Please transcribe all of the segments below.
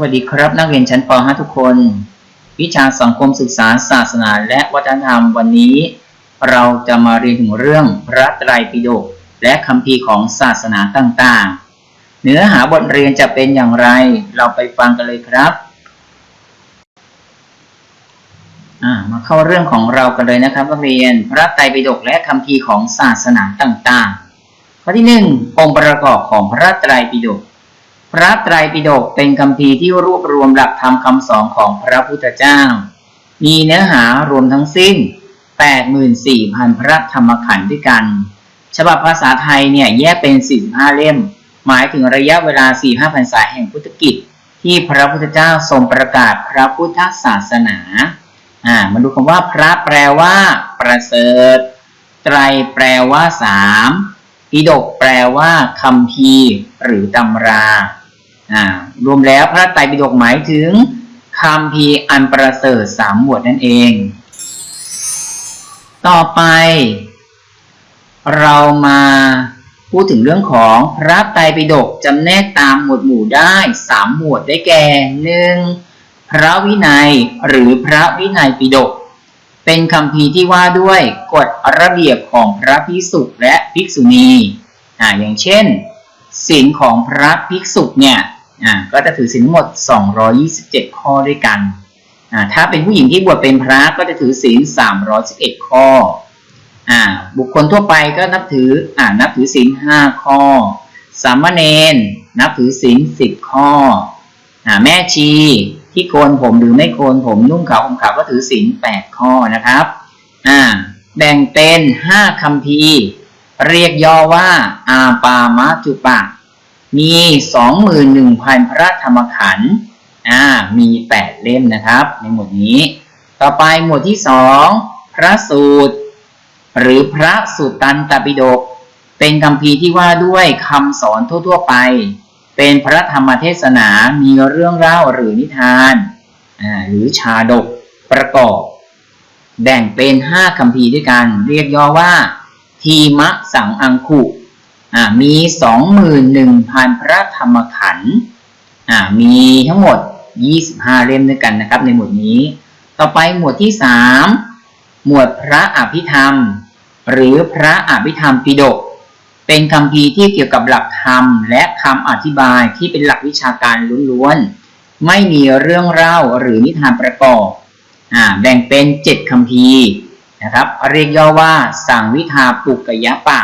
วัสดีครับนักเรียนชั้นป .5 ทุกคน วิชาสังคมศึกษาศาสนาและวัฒนธรรมวันนี้ เราจะมาเรียนถึงเรื่องพระไตรปิฎกและคัมภีร์ของศาสนาต่างๆ เนื้อหาบทเรียนจะเป็นอย่างไร เราไปฟังกันเลยครับมาเข้าเรื่องของเรากันเลยนะครับนักเรียนพระไตรปิฎกและคัมภีร์ของศาสนาต่างๆข้อที่หนึ่งองค์ประกอบของพระไตรปิฎก พระไตรปิฎกเป็นคัมภีที่รวบรวมหลักธรรมคำสอนของพระพุทธเจ้า มีเนื้อหารวมทั้งสิ้น 84,000 พระธรรมขันธ์ด้วยกัน ฉบับภาษาไทยเนี่ยแยกเป็น 45 เล่ม หมายถึงระยะเวลา 45พรรษาแห่งพุทธกิจ ที่พระพุทธเจ้าทรงประกาศพระพุทธศาสนาอ่ามาดูคำว่าพระแปลว่า ประเสริฐ ไตรแปลว่าสามปิฎกแปลว่าคำพีหรือตำรา รวมแล้วพระไตรปิฎกหมายถึงคำพีอันประเสริฐสามหมวดนั่นเอง ต่อไป เรามาพูดถึงเรื่องของพระไตรปิฎกจำแนกตามหมวดหมู่ได้สามหมวดได้แก่หนึ่งพระวินัยหรือพระวินัยปิฎกเป็นคำพีที่ว่าด้วยกฎระเบียบของพระภิกษุและภิกษุณีอ่าอย่างเช่นศีลของพระภิกษุเนี่ย อ่าก็จะถือศีลทั้งหมด 227 ข้อด้วยกันอ่าถ้าเป็นผู้หญิงที่บวชเป็นพระก็จะถือศีล 311 ข้ออ่าบุคคลทั่วไปก็นับถืออ่านับถือศีล 5 ข้อ สามเณรนับถือศีล 10 ข้ออ่าแม่ชีที่โกนผมหรือไม่โกนผมนุ่งขาวห่มขาวก็ถือศีล 8 ข้อนะครับอ่าแบ่งเป็น 5คำพีร์เรียกย่อว่าอาปามาจุปะ มี 21,000 พระธรรมขันธ์อ่ามี 8 เล่มนะครับ ในหมวดนี้ ต่อไปหมวดที่ 2 พระสูตร หรือพระสุตตันตปิฎกเป็นคำพีที่ว่าด้วยคำสอนทั่ว ๆ ไป เป็นพระธรรมเทศนามีเรื่องเล่าหรือนิทานอ่าหรือชาดกประกอบ แบ่งเป็น 5คำพีด้วยกัน เรียกย่อว่า ทีมะสังอังคุ อ่ามี 21,000 พระธรรมขันธ์อ่ามีทั้งหมด 25 เล่มด้วยกันนะครับ ในหมวดนี้ ต่อไปหมวดที่ 3 หมวดพระอภิธรรม หรือพระอภิธรรมปิฎกเป็นคำพีที่เกี่ยวกับหลักธรรม และคำอธิบายที่เป็นหลักวิชาการล้วนๆ ไม่มีเรื่องเล่าหรือนิทานประกอบอ่าแบ่งเป็น 7คำพีนะครับ เรียกย่อว่าสังวิทาปุกยะปะ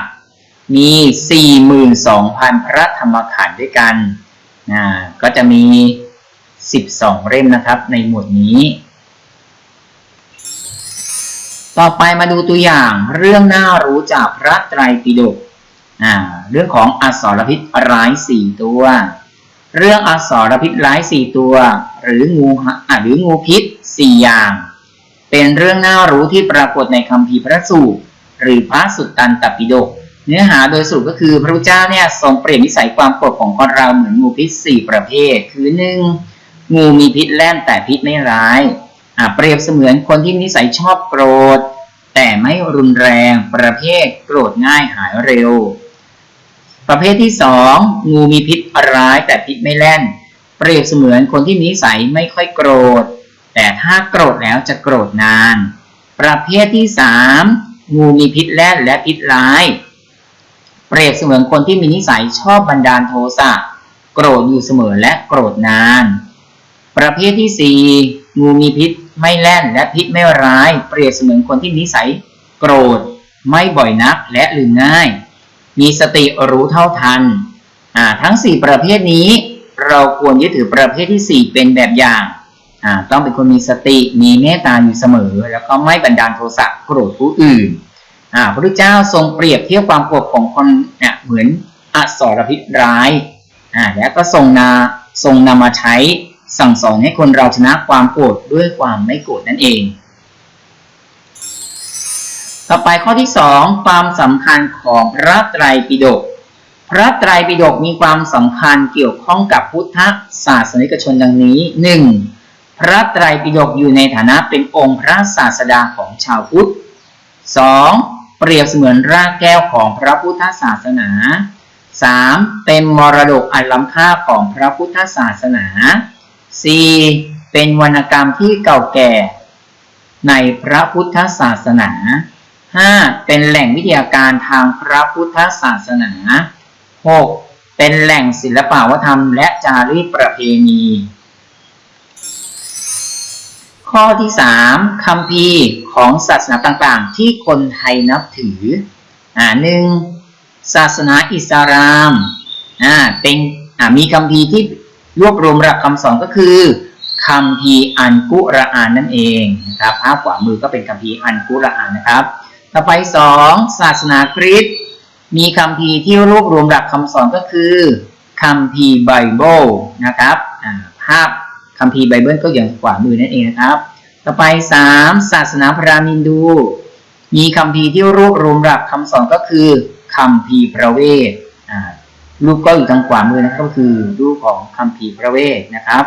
มี 42,000 พระธรรมขันธ์ด้วยกันอ่าก็จะมี 12 เล่มนะครับในหมวดนี้ ต่อไปมาดูตัวอย่างเรื่องน่ารู้จากพระไตรปิฎกอ่าเรื่องของอสรพิษร้ายสี่ตัว เรื่องอสรพิษร้ายสี่ตัว หรืองูห่าหรืองูพิษสี่อย่าง เป็นเรื่องน่ารู้ที่ปรากฏในคัมภีร์พระสูตรหรือพระสุตตันตปิฎก เนื้อหาโดยสรุปก็คือพระพุทธเจ้าเนี่ยทรงเปรียบนิสัยความโกรธของคนเราเหมือนงูพิษสี่ประเภท คือหนึ่งงูมีพิษแล่นแต่พิษไม่ร้ายอ่าเปรียบเสมือนคนที่นิสัยชอบโกรธ แต่ไม่รุนแรงประเภทโกรธง่ายหายเร็ว ประเภทที่สองงูมีพิษร้ายแต่พิษไม่แล่น เปรียบเสมือนคนที่นิสัยไม่ค่อยโกรธ แต่ถ้าโกรธแล้วจะโกรธนาน ประเภทที่สามงูมีพิษแล่นและพิษร้าย เปรียบเสมือนคนที่มีนิสัยชอบบันดาลโทสะโกรธอยู่เสมอและโกรธนาน ประเภทที่สี่งูมีพิษไม่แล่นและพิษไม่ร้าย เปรียบเสมือนคนที่นิสัย โกรธไม่บ่อยนักและลืมง่าย มีสติรู้เท่าทันทั้งสี่ประเภทนี้ เราควรยึดถือประเภทที่สี่เป็นแบบอย่างต้องเป็นคนมีสติมีเมตตาอยู่เสมอ แล้วก็ไม่บันดาลโทสะโกรธผู้อื่น อ่าพระพุทธเจ้าทรงเปรียบเทียบความโกรธของคนเนี่ยเหมือนอสรพิษร้ายอ่าแล้วก็ทรงนาทรงนำมาใช้สั่งสอนให้คนเราชนะความโกรธด้วยความไม่โกรธนั่นเอง ต่อไปข้อที่สองความสำคัญของพระไตรปิฎกพระไตรปิฎกมีความสำคัญเกี่ยวข้องกับพุทธศาสนิกชนดังนี้หนึ่งพระไตรปิฎกอยู่ในฐานะเป็นองค์พระศาสดาของชาวพุทธ 2. เปรียบเสมือนรากแก้วของพระพุทธศาสนา 3. เป็นมรดกอันล้ำค่าของพระพุทธศาสนา 4. เป็นวรรณกรรมที่เก่าแก่ ในพระพุทธศาสนา 5. เป็นแหล่งวิทยาการทางพระพุทธศาสนา 6. เป็นแหล่งศิลปวัฒนธรรมและจารีตประเพณี ข้อที่ 3. คัมภีร์ของศาสนาต่างๆ ที่คนไทยนับถืออ่าหนึ่งศาสนาอิสลามอ่าเป็นอ่ามีคัมภีที่รวบรวมหลักคำสอนก็คือคัมภีอันกุรอานนั่นเองนะครับภาพขวามือก็เป็นคัมภีอันกุรอานนะครับ ต่อไปสองศาสนาคริสต์มีคัมภีที่รวบรวมหลักคำสอนก็คือคัมภีไบเบิลนะครับอ่าภาพ คัมภีร์ไบเบิลก็อย่างขวามือนั่นเองนะครับ ต่อไปสามศาสนาพราหมณ์ฮินดู มีคัมภีร์ที่รวบรวมหลักคำสอนก็คือคัมภีร์พระเวทรูปก็อยู่ทางขวามือนะครับก็คือรูปของคัมภีร์พระเวทนะครับ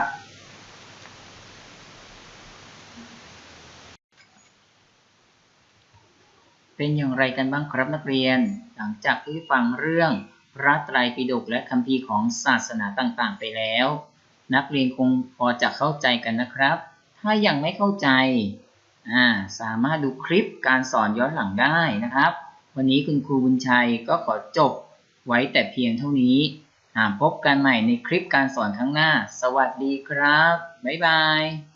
เป็นอย่างไรกันบ้างครับนักเรียน หลังจากที่ฟังเรื่องพระไตรปิฎกและคัมภีร์ของศาสนาต่างๆ ไปแล้ว นักเรียนคงพอจะเข้าใจกันนะครับ ถ้ายังไม่เข้าใจาสามารถดูคลิปการสอนย้อนหลังได้นะครับ วันนี้คุณครูบุญชัยก็ขอจบไว้แต่เพียงเท่านี้พบกันใหม่ในคลิปการสอนครั้งหน้า สวัสดีครับ บ๊ายบาย